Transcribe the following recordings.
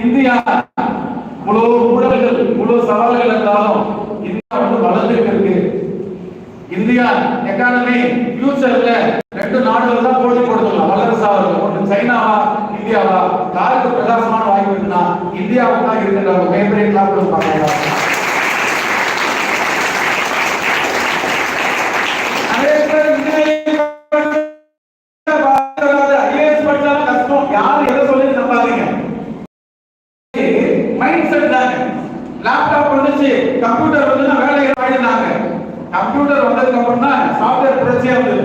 India முழு ஊழல்கள் முழு சவால்கள் இருந்தாலும் இந்தியா வந்து வளர்ந்துட்டு இருக்கு. இந்தியா எக்கானமி ஃபியூச்சர்ல ரெண்டு நாடுகள் தான் போட்டி கொடுத்துடலாம் வல்லரசா இருக்கும் ஒன்று சைனாவா இந்தியாவா? யாருக்கு பிரகாசமான வாய்ப்பு இருக்குன்னா இந்தியாவுக்கு தான் இருக்கின்ற ஒரு மிகப்பெரிய கிளாப் பார்க்கலாம் கம்ப்யூட்டர் வந்து வேலைகள் வாங்கினாங்க. கம்ப்யூட்டர் வந்ததுக்கு அப்புறம் தான் சாஃப்ட்வேர் புரட்சியா வந்தது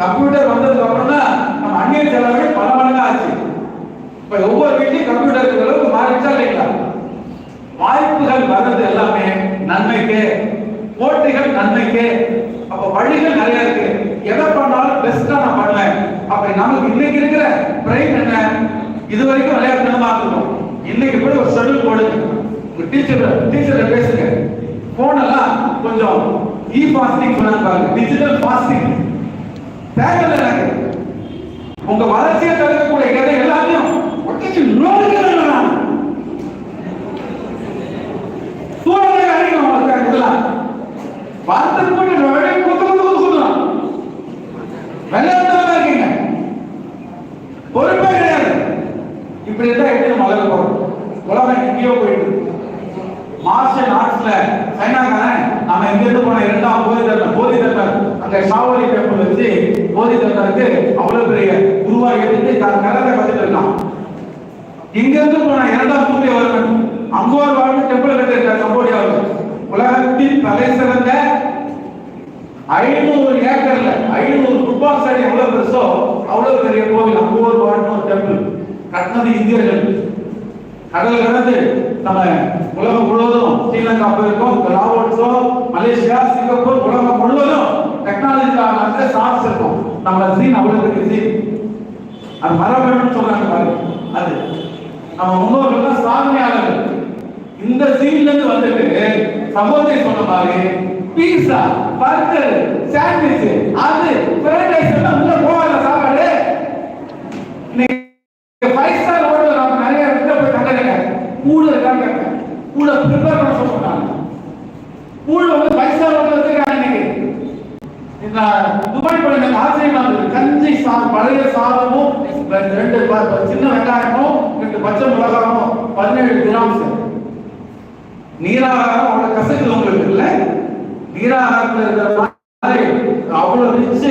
கம்ப்யூட்டர் வந்ததுக்கு அப்புறம் தான் நம்ம அந்நிய செலவு பல மடங்கா ஆச்சு. இப்ப ஒவ்வொரு வீட்லையும் கம்ப்யூட்டர் இருக்கிற அளவுக்கு மாறிச்சா இல்லைங்களா? வாய்ப்புகள் வர்றது எல்லாமே நன்மைக்கு போட்டிகள் நன்மைக்கு அப்ப வழிகள் நிறைய இருக்கு. எதை பண்ணாலும் பெஸ்டா நான் பண்ணுவேன். அப்ப நமக்கு இன்னைக்கு இருக்கிற பிரைம் என்ன? இது வரைக்கும் விளையாட்டு இருக்கணும் இன்னைக்கு கூட ஒரு ஷெட்யூல் போடுங்க. உங்க டீச்சர் டீச்சர் பேசுங்க. போனெல்லாம் கொஞ்சம் இ ஃபாஸ்டிங் சொன்னாங்க பாருங்க. டிஜிட்டல் ஃபாஸ்டிங் தேவையில்லை எனக்கு. உங்க வளர்ச்சியை தடுக்கக்கூடிய கதை எல்லாத்தையும் ஒட்டிச்சு நோடுகிறேன் சூழலை அறியும் அவங்களுக்கு இதெல்லாம். வார்த்தைக்கு போட்டு வெளியே குத்து குத்து குத்து குத்துலாம் இருக்கீங்க. பொறுப்பே கிடையாது. இப்படி இருந்தா எப்படி நம்ம வளர போறோம்? உலகம் எங்கேயோ போயிட்டு இருக்கு. மார்ஷல் ஆர்ட்ஸ்ல சைனாக்காரன் நாம இங்க இருந்து போன இரண்டாம் போதி தர்மர் போதி தர்மர் அங்க ஷாவலி டெம்பிள் வச்சு போதி தர்மருக்கு அவ்வளவு பெரிய குருவா எடுத்து தான் கரத்தை கத்துட்டு இருக்கான் இங்க இருந்து போன இரண்டாம் சூரிய வருவன் அங்கோர் வாழ்ந்து டெம்பிள் கட்டிருக்கார் கம்போடியாவில் உலகத்தின் தலை சிறந்த ஐநூறு ஏக்கர்ல ஐநூறு ஃபுட்பால் ஸ்டேடியம் எவ்வளவு பெருசோ அவ்வளவு பெரிய கோவில் அங்கோர் வாழ்ந்து டெம்பிள் கட்டினது இந்தியர்கள். கடல் கடந்து நம்ம உலகம் முழுவதும் ஸ்ரீலங்கா போயிருக்கோம் லாவோட்ஸோ மலேசியா சிங்கப்பூர் உலகம் முழுவதும் டெக்னாலஜி அந்த சார்ஸ் இருக்கும் நம்ம சீன் அவ்வளவு இருக்கு சீன் அது மரபணுன்னு சொல்றாங்க பாருங்க. அது. நம்ம முன்னோர்கள் தான் சாதனையாளர்கள். இந்த சீன்ல இருந்து வந்துட்டு சமூகத்தை சொன்ன மாதிரி பீஸா பர்கர் சாண்ட்விச் அது கூட ப்ரிப்பேர் பண்ண சொல்றாங்க கூட வந்து பைசா ஸ்டார் இன்னைக்கு. இந்த துபாய் படம் ஆச்சரியமா இருந்தது கஞ்சி சாதம் பழைய சாதமும் ரெண்டு சின்ன வெங்காயமும் ரெண்டு பச்சை மிளகாயும் பதினேழு கிராம்ஸ் நீராகாரம் அவ்வளவு கசக்குது உங்களுக்கு இல்லை? நீராகாரத்தில் இருக்கிற மாதிரி அவ்வளவு ரிச்சு